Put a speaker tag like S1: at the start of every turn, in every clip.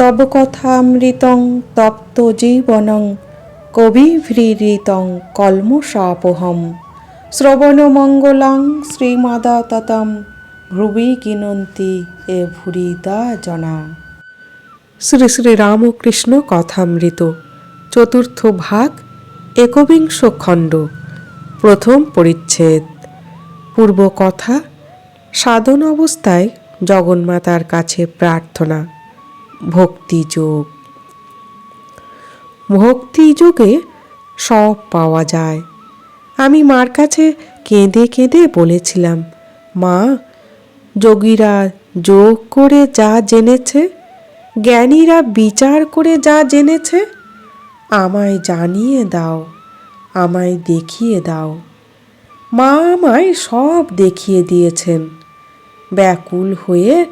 S1: তব কথামৃতং তপ্ত জীবনং কবিভৃতং কলমশাপোহম শ্রবণমঙ্গলং শ্রীমাদাততম, ভ্রুবি কিনন্তি এ ভুরিদা জনা। শ্রী শ্রী রামকৃষ্ণ কথামৃত, চতুর্থ ভাগ, একবিংশ খণ্ড, প্রথম পরিচ্ছেদ। পূর্ব কথা সাধন অবস্থায় জগন্মাতার কাছে প্রার্থনা। ভক্তিযোগ ভক্তিযোগে সব পাওয়া যায়। আমি মার কাছে কেঁদে কেঁদে বলেছিলাম, মা, যোগীরা যোগ করে যা জেনেছে, জ্ঞানীরা বিচার করে যা জেনেছে, আমায় জানিয়ে দাও, আমায় দেখিয়ে দাও। মা আমায় সব দেখিয়ে দিয়েছেন। ব্যাকুল হয়ে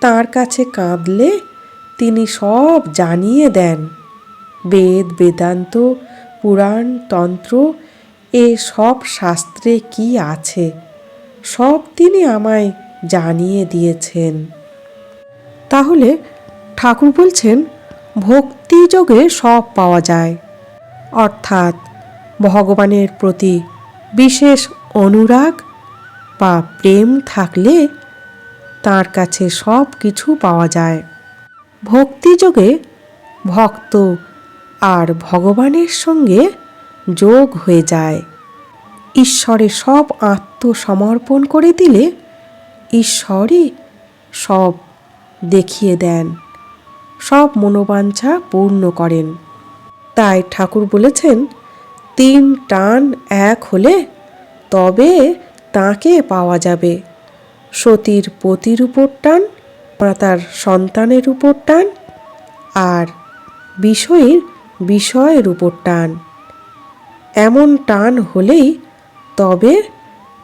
S1: তার কাছে কাঁদলে তিনি সব জানিয়ে দেন। বেদ, বেদান্ত, পুরাণ, তন্ত্র, এ সব শাস্ত্রে কি আছে? সব তিনি আমায় জানিয়ে দিয়েছেন। তাহলে ঠাকুর বলছেন ভক্তিযোগে সব পাওয়া যায়। অর্থাৎ ভগবানের প্রতি বিশেষ অনুরাগ বা প্রেম থাকলে তার কাছে সব কিছু পাওয়া যায়। ভক্তিযোগে ভক্ত আর ভগবানের সঙ্গে যোগ হয়ে যায়। ঈশ্বরে সব আত্মসমর্পণ করে দিলে ঈশ্বরই সব দেখিয়ে দেন, সব মনোবাঞ্ছা পূর্ণ করেন। তাই ঠাকুর বলেছেন, তিন টান এক হলে তবে তাকে পাওয়া যাবে। সতীর পতির উপর টান মাতার সন্তানের উপর টান আর বিষয়ের বিষয়ের উপর টান। এমন টান হলেই তবে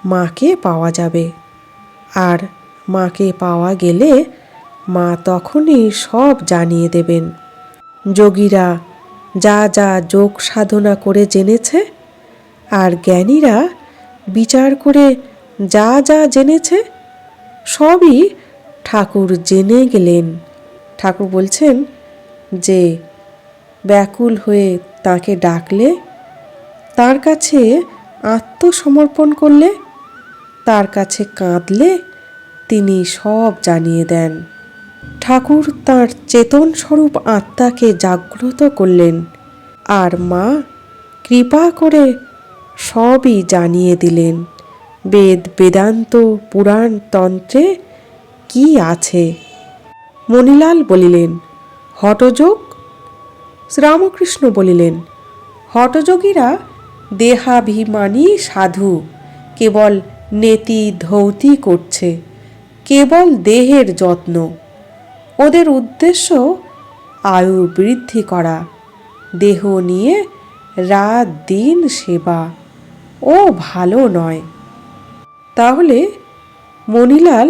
S1: মাকে পাওয়া যাবে। আর মাকে পাওয়া গেলে মা তখনই সব জানিয়ে দেবেন। যোগীরা যা যা যোগ সাধনা করে জেনেছে আর জ্ঞানীরা বিচার করে যা যা জেনেছে সবই ঠাকুর জেনে গেলেন। ঠাকুর বলছেন যে, ব্যাকুল হয়ে তাকে ডাকলে, তার কাছে আত্মসমর্পণ করলে, তার কাছে কাঁদলে তিনি সব জানিয়ে দেন। ঠাকুর তার চেতন স্বরূপ আত্মাকে জাগ্রত করলেন আর মা কৃপা করে সবই জানিয়ে দিলেন। বেদ, বেদান্ত, পুরাণ তন্ত্রে কি আছে? মণিলাল বলিলেন, হটযোগ? শ্রীরামকৃষ্ণ বলিলেন, হটযোগীরা দেহাভিমানী সাধু, কেবল নেতি ধৌতি করছে, কেবল দেহের যত্ন। ওদের উদ্দেশ্য আয়ু বৃদ্ধি করা, দেহ নিয়ে রাত দিন সেবা। ও ভালো নয়। তাহলে মণিলাল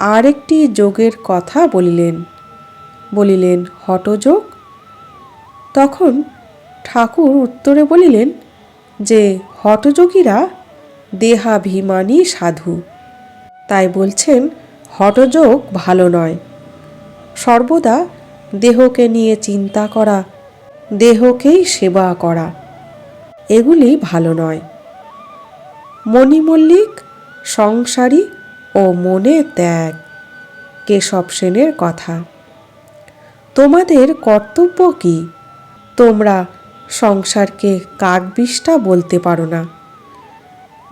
S1: আরেকটি যোগের কথা বলিলেন। বলিলেন, হটযোগ? তখন ঠাকুর উত্তরে বলিলেন, যে হটযোগীরা দেহাভিমানী সাধু। তাই বলছেন, হটযোগ ভালো নয়। সর্বদা দেহকে নিয়ে চিন্তা করা, দেহকেই সেবা করা, এগুলি ভালো নয়। মণিমল্লিক সংসারী ও মনে ত্যাগ, কেশব সেনের কথা। তোমাদের কর্তব্য কি? তোমরা সংসারকে কাকবিষ্টা বলতে পারো না।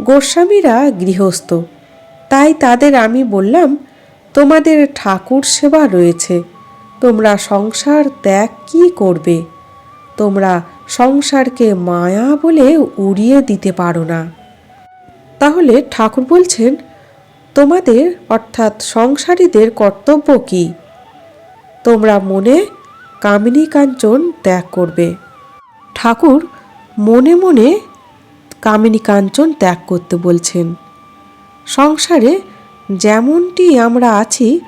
S1: গোস্বামীরা গৃহস্থ, তাই তাদের আমি বললাম, তোমাদের ঠাকুর সেবা রয়েছে, তোমরা সংসার ত্যাগ কি করবে? তোমরা সংসারকে মায়া বলে উড়িয়ে দিতে পারো না। তাহলে ঠাকুর বলছেন তোমাদের, অর্থাৎ সংসারীদের কর্তব্য কি? তোমরা মনে কামিনী কাঞ্চন ত্যাগ করবে। ঠাকুর মনে মনে কামিনী কাঞ্চন ত্যাগ করতে বলছেন। সংসারে যেমনটি আমরা আছি,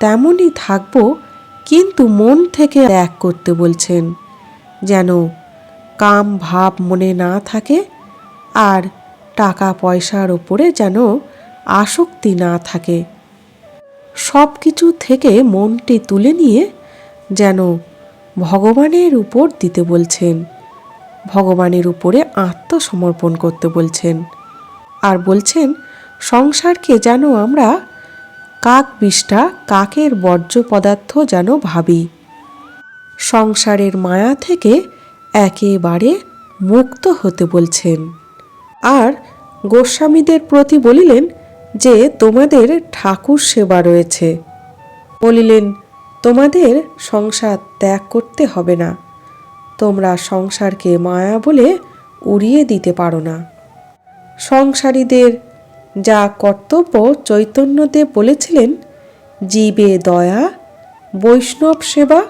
S1: তেমনই থাকব, কিন্তু মন থেকে ত্যাগ করতে বলছেন। যেন কাম ভাব মনে না থাকে, আর টাকা পয়সার ওপরে যেন আসক্তি না থাকে। সব কিছু থেকে মনটি তুলে নিয়ে যেন ভগবানের উপর দিতে বলছেন, ভগবানের উপরে আত্মসমর্পণ করতে বলছেন আর বলছেন, সংসারকে যেন আমরা কাক বিষ্ঠা কাকের বর্জ্য পদার্থ যেন ভাবি। সংসারের মায়া থেকে একেবারে মুক্ত হতে বলছেন। আর গোস্বামীদের প্রতি বলিলেন যে তোমাদের ঠাকুর সেবা রয়েছে। বলিলেন, তোমাদের সংসার ত্যাগ করতে হবে না। তোমরা সংসারকে মায়া বলে উড়িয়ে দিতে পারো না। সংসারীদের যা কর্তব্য চৈতন্যদেব বলেছিলেন, জীবে দয়া, বৈষ্ণব সেবা,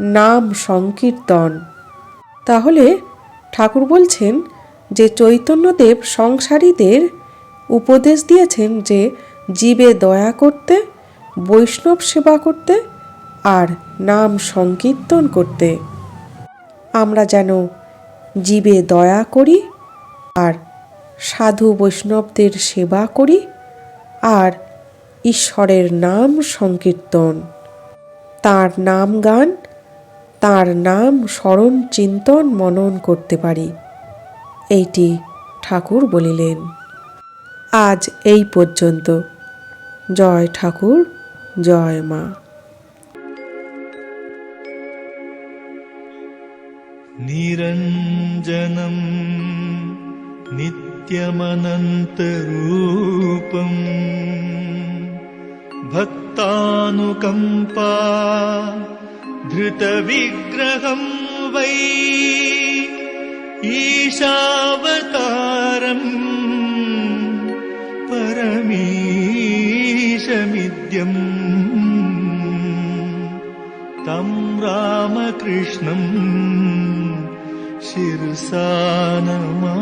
S1: নাম সংকীর্তন। তাহলে ঠাকুর বলছেন যে চৈতন্যদেব সংসারীদের উপদেশ দিয়েছেন যে জীবে দয়া করতে, বৈষ্ণব সেবা করতে আর নাম সংকীর্তন করতে। আমরা যেন জীবে দয়া করি আর সাধু বৈষ্ণবদের সেবা করি আর ঈশ্বরের নাম সংকীর্তন। তার নাম গান, তার নাম স্মরণ চিন্তন মনন করতে পারি। এইটি ঠাকুর বলিলেন। আজ এই পর্যন্ত জয় ঠাকুর জয় মা
S2: निरञ्जनम् नित्यमनन्तरूपम् भक्तानुकम्पा धृतविग्रहम् वै ईशावतारम् परमीशमिद्यम्। तं रामकृष्णम् शिरसा नमा